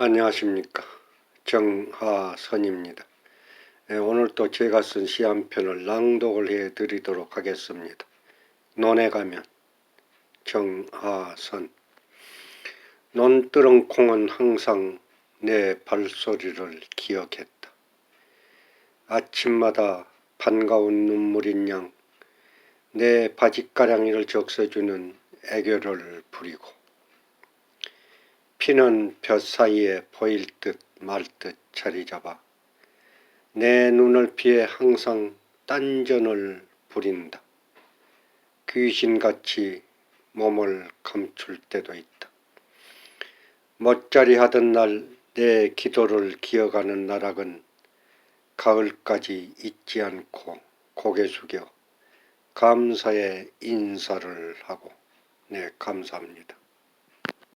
안녕하십니까 정하선입니다. 예, 오늘 또 제가 쓴 시 한 편을 낭독을 해 드리도록 하겠습니다. 논에 가면 정하선 논두렁 콩은 항상 내 발소리를 기억했다. 아침마다 반가운 눈물인 양 내 바짓가랑이를 적셔주는 애교를 부리고 피는 볕 사이에 보일 듯말듯 자리 잡아 내 눈을 피해 항상 딴전을 부린다. 귀신같이 몸을 감출 때도 있다. 멋자리 하던 날 내 기도를 기어가는 나락은 가을까지 잊지 않고 고개 숙여 감사의 인사를 하고 네 감사합니다.